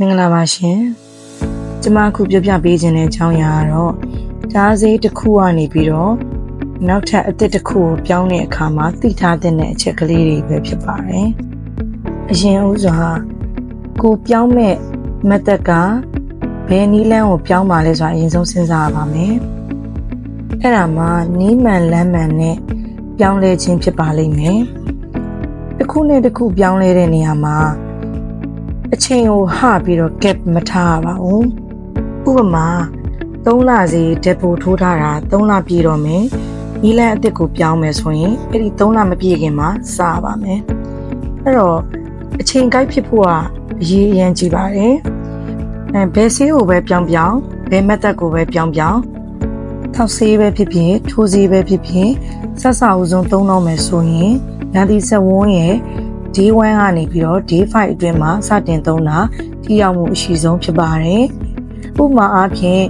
မင်္ဂလာပါရှင်ကျမအခုပြပြပေးခြင်းတဲ့အကြောင်းအရာကတော့ဓာတ်ဆေးတစ်ခုကနေပြီးတော့နောက်ထပ်အသစ်တစ်ခုကိုပြောင်းတဲ့အခါမှာသိထားတဲ့အချက်ကလေးတွေပဲဖြစ်ပါတယ်အရင်ဥစွာကိုပြောင်းမဲ့မသက်ကဘယ်နီးလန်းကိုပြောင်းပါလဲဆိုတာအရင်ဆုံးစဉ်းစားရပါမယ်အဲ့ဒါမှနီးမှန်လမ်းမှန်နဲ့ပြောင်းလဲခြင်းဖြစ်ပါလိမ့်မယ်တစ်ခုနဲ့တစ်ခုပြောင်းလဲတဲ့နေရာမှာ အချိန်ကိုဟပြီးတော့ gap မထားရပါဘူးဥပမာ3လစီဓာတ်ပိုထိုးထားတာ3လပြည့်တော့မယ်နီးလန်းအစ်စ်ကိုပြောင်းမယ်ဆိုရင်အဲ့ဒီ3လမပြည့်ခင်မှာစရပါမယ်အဲ့တော့အချိန်ကိုက်ဖြစ်ဖို့ကအရေးအရန်ကြီးပါတယ်အဲဘယ်ဆေးကိုပဲပြောင်းပြောင်းဘယ်မက်သက်ကိုပဲပြောင်းပြောင်းထောက်ဆေးပဲဖြစ်ဖြစ်ထိုးဆေးပဲဖြစ်ဖြစ်ဆက်ဆာဦးဆုံးသုံးတော့မယ်ဆိုရင်ရာသီဆက်ဝန်းရဲ့ day 1ကနေပြီးတော့ day 5အတွင်းမှာစတင်သုံးတာထိရောက်မှုအရှိဆုံးဖြစ်ပါတယ်။ဥပမာအားဖြင့်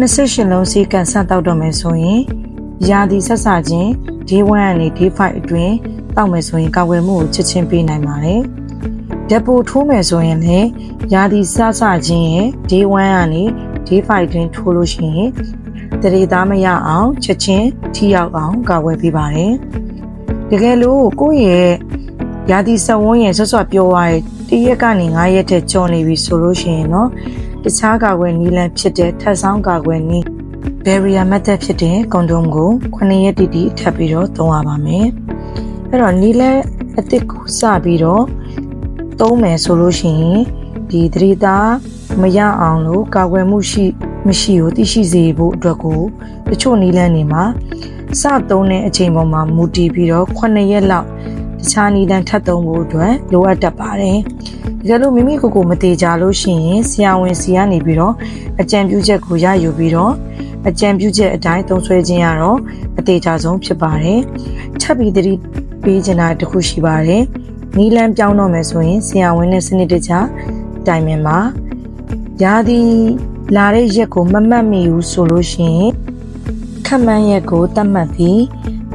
28လုံးစီကံဆက်တောက်တော့မယ်ဆိုရင်ရာသီဆက်ဆာခြင်း day 1ကနေ day 5အတွင်းတောက်မယ်ဆိုရင်ကာဝယ်မှုကိုချက်ချင်းပေးနိုင်ပါတယ်။ဓာတ်ပိုထိုးမယ်ဆိုရင်လည်းရာသီဆက်ဆာခြင်းရဲ့ day 1ကနေ day 5အတွင်းထိုးလို့ရှိရင်တရေသားမရအောင်ချက်ချင်းထိရောက်အောင်ကာဝယ်ပေးပါတယ်။တကယ်လို့ကိုယ့်ရဲ့ ရာသီဆက်ဝန်းရဲ့ဆွတ်ဆွတ်ပြောသွားတဲ့တရက်ကနေ9ရက်တဲ့ကြော်နေပြီဆိုလို့ရှိရင်တော့တခြားကာကွယ်နည်းလမ်းဖြစ်တဲ့ထပ်ဆောင်ကာကွယ်နည်း barrier method ဖြစ်တဲ့ condom ကို9ရက်တိတိထပ်ပြီးတော့သုံးရပါမယ်အဲ့တော့နည်းလမ်းအသစ်ကိုစပြီးတော့သုံးမယ်ဆိုလို့ရှိရင်ဒီသတိသားမရအောင်လို့ကာကွယ်မှုရှိ မရှိကိုသိရှိစေဖို့အတွက်ကိုတချို့နည်းလမ်းတွေမှာစသုံးတဲ့အချိန်ပေါ်မှာမူတည်ပြီးတော့9ရက်လောက် တခြားနည်းလမ်းထပ်သုံးဖို့အတွက်လိုအပ်တတ်ပါတယ်။ဒါကြလို့မိမိကိုယ်ကိုမသေးကြလို့ရှိရင်ဆရာဝန်စီကနေပြီးတော့အကြံပြုချက်ကိုရယူပြီးတော့အကြံပြုချက်အတိုင်းသုံးဆွဲခြင်းရတော့အသေးချဆုံးဖြစ်ပါတယ်။ချက်ပြီးသတိပေးချင်တာတခုရှိပါတယ်။နီးလန်းပြောင်းတော့မယ်ဆိုရင်ဆရာဝန်နဲ့စနစ်တကျတိုင်ပင်ပါ။ရာသီလာတဲ့ရက်ကိုမမှတ်မိဘူးဆိုလို့ရှိရင်ခက်မှန်းရက်ကိုသတ်မှတ်ပြီး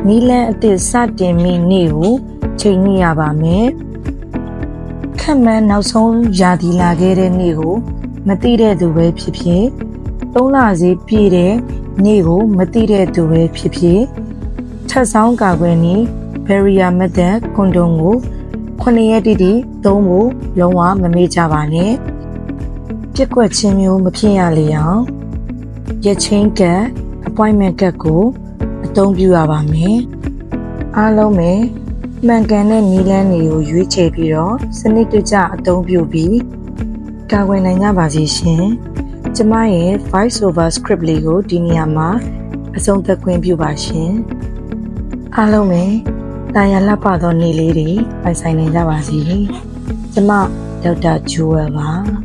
နီးလန်းအသစ်စတင်မိနေ့ကို ချိန်ညှိရပါမယ်။ခက်မှန်းနောက်ဆုံးရာသီလာခဲ့တဲ့နေ့ကို မသိတဲ့သူပဲဖြစ်ဖြစ်သုံးလစီပြည့်တဲ့နေ့ကိုမသိတဲ့သူပဲဖြစ်ဖြစ်ထပ်ဆောင်ကာကွယ်နည်း barrier method condom ကို9ရက်တိတိသုံးဖို့လုံးဝမမေ့ကြပါနဲ့ပြက်ကွက်ခြင်းမျိုးမဖြစ်ရလေအောင်ရက်ချင်းကတ် appointment ကတ်ကိုအသုံးပြုရပါမယ်အားလုံးပဲ မှန်ကန်တဲ့နည်းလမ်းတွေကိုရွေးချယ်ပြီးတော့စနစ်တကျအသုံးပြုပြီးကာကွယ်နိုင်ကြပါစေရှင်။ကျမရဲ့ voice over script လေးကိုဒီနေရာမှာအဆုံးသတ်ခွင့်ပြုပါရှင်။အားလုံးပဲတာယာလှပသောနေ့လေးတွေပိုင်ဆိုင်နိုင်ကြပါစေ။ကျမဒေါက်တာဂျူဝယ်ပါ။